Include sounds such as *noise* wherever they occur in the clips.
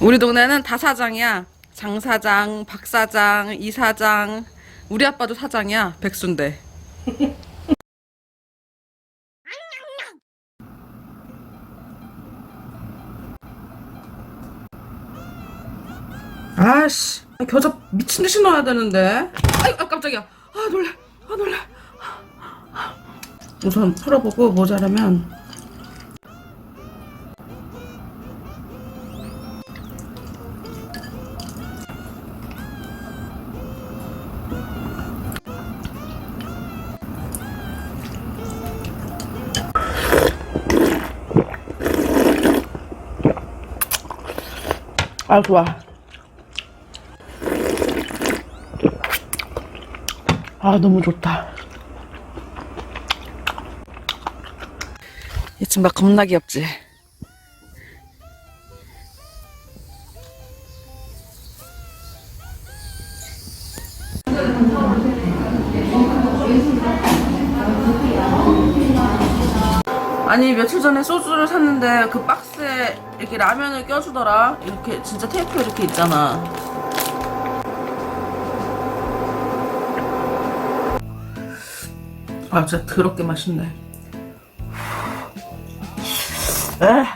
우리 동네는 다 사장이야. 장 사장, 박 사장, 이 사장. 우리 아빠도 사장이야. 백순대. *laughs* 아씨, 겨자 미친 듯이 넣어야 되는데. 아이고, 아, 깜짝이야. 아 놀래, 아 놀래. 우선 풀어보고 모자라면 아 좋아. 아 너무 좋다. 얘 지금 막 겁나 귀엽지? 아니 며칠 전에 소주를 샀는데 그 박스에 이렇게 라면을 껴주더라 이렇게 진짜 테이프 이렇게 있잖아 아 진짜 더럽게 맛있네 에.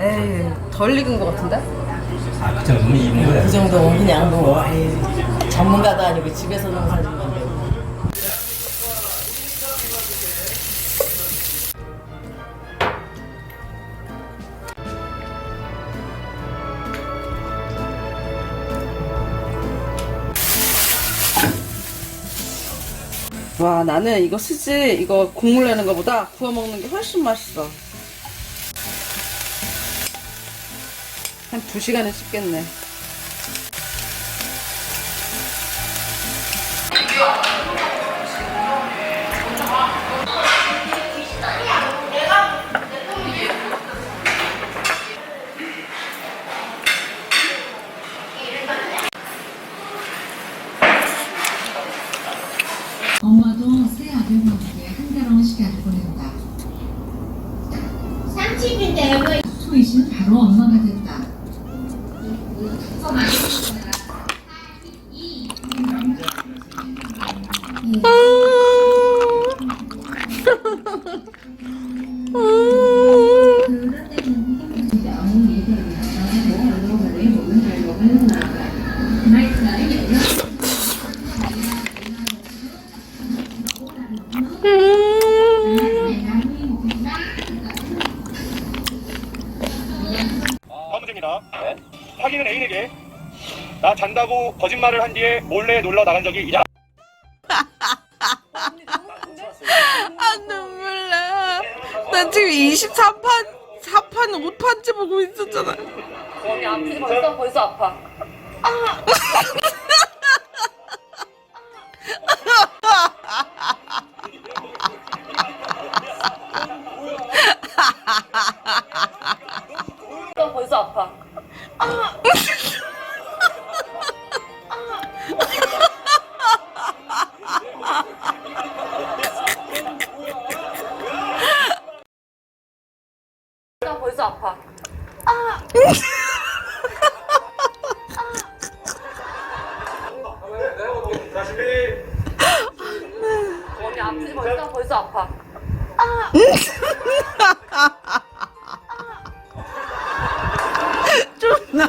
에이 덜 익은 것 같은데? 그 정도면 익은 거야. 그 정도면 그냥 뭐 아이, 전문가도 아니고 집에서 농사짓는 건데 와 나는 이거 쓰지 이거 국물 내는 것보다 구워 먹는 게 훨씬 맛있어. 한두 시간은 씹겠네 새 아들 먹기에 한달 원씩 안 보낸다. 삼십인데 왜 소희씨는 바로 엄마가 됐 확인은 애인에게 나 잔다고 거짓말을 한 뒤에 몰래 놀러 나간 적이 있다. 아 눈물 나나 지금 23판 4판 5판째 보고 있었잖아 언니 아프지 벌써 벌써 아파. 또 *laughs*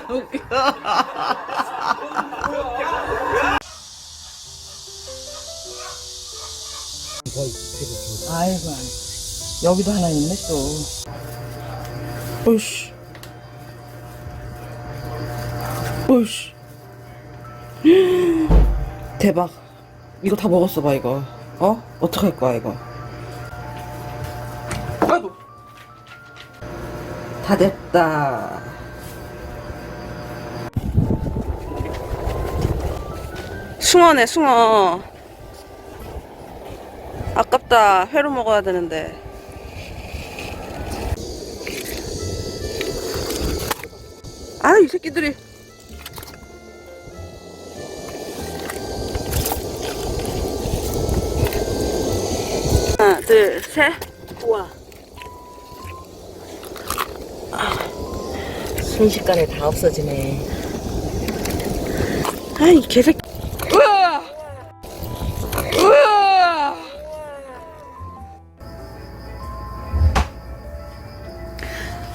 웃겨 아이고. 여기도 하나 있네 또. 오이씨 오이씨. *gasps* 대박. 이거 다 먹었어 봐 이거. 어? 어떡할 거야 이거? 아이고. 다 됐다. 숭어네 숭어. 아깝다. 회로 먹어야 되는데. 아 이 새끼들이 둘, 셋. 우와. 아, 순식간에 다 없어지네. 아이 개새끼.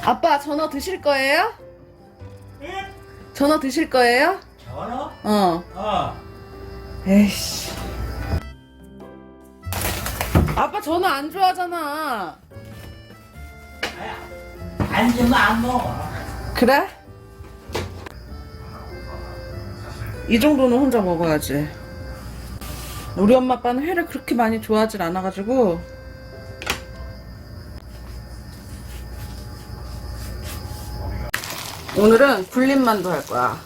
아빠 전어 드실 거예요? 예? 전어 드실 거예요? 전어? 어. 아. 에이씨. 아빠 전어 안 좋아하잖아 안 주면 안 먹어. 그래? 이 정도는 혼자 먹어야지. 우리 엄마 아빠는 회를 그렇게 많이 좋아하질 않아가지고. 오늘은 불림만두 할 거야.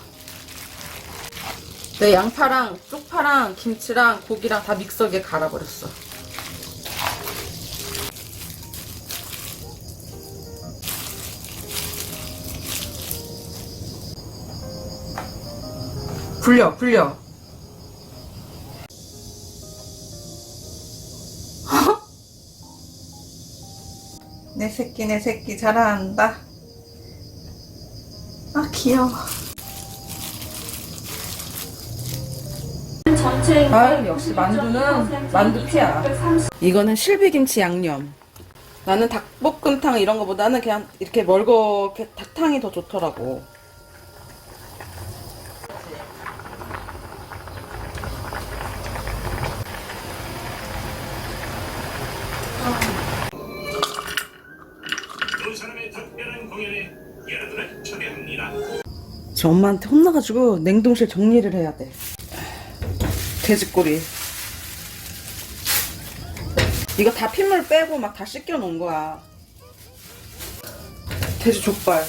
내 양파랑 쪽파랑 김치랑 고기랑 다 믹서기에 갈아버렸어. 굴려, 굴려. *laughs* 내 새끼, 내 새끼 잘한다. 아, 귀여워. 아, 역시 만두는 만두 피야. 이거는 실비김치 양념. 나는 닭볶음탕 이런 거보다는 그냥 이렇게 멀겋게 닭탕이 더 좋더라고. 두 사람의 특별한 공연에 여러분을 초대합니다. 저 엄마한테 혼나가지고 냉동실 정리를 해야 돼. 돼지꼬리. 이거 다 핏물 빼고 막 다 씻겨 놓은 거야. 돼지 족발.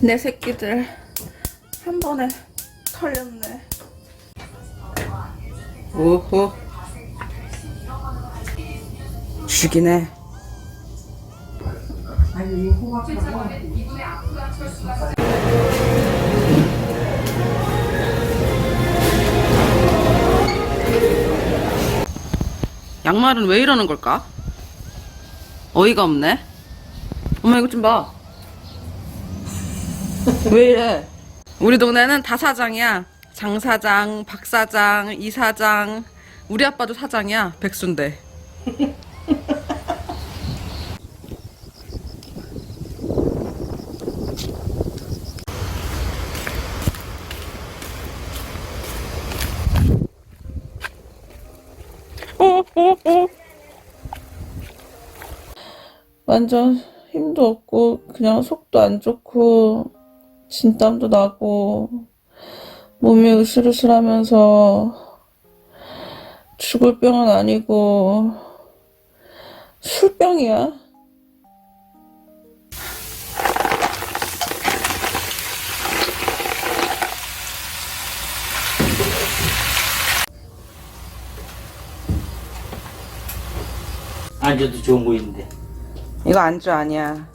내 새끼들 한 번에 털렸네. 오호. 죽이네. 양말은 왜 이러는 걸까? 어이가 없네. 엄마 이거 좀 봐. 왜 이래? 우리 동네는 다 사장이야. 장 사장, 박 사장, 이 사장. 우리 아빠도 사장이야. 백순대. 완전 힘도 없고 그냥 속도 안 좋고 진땀도 나고 몸이 으슬으슬하면서 죽을 병은 아니고 술병이야. 안 줘도 좋은 거 있는데. 이거 안주 아니야.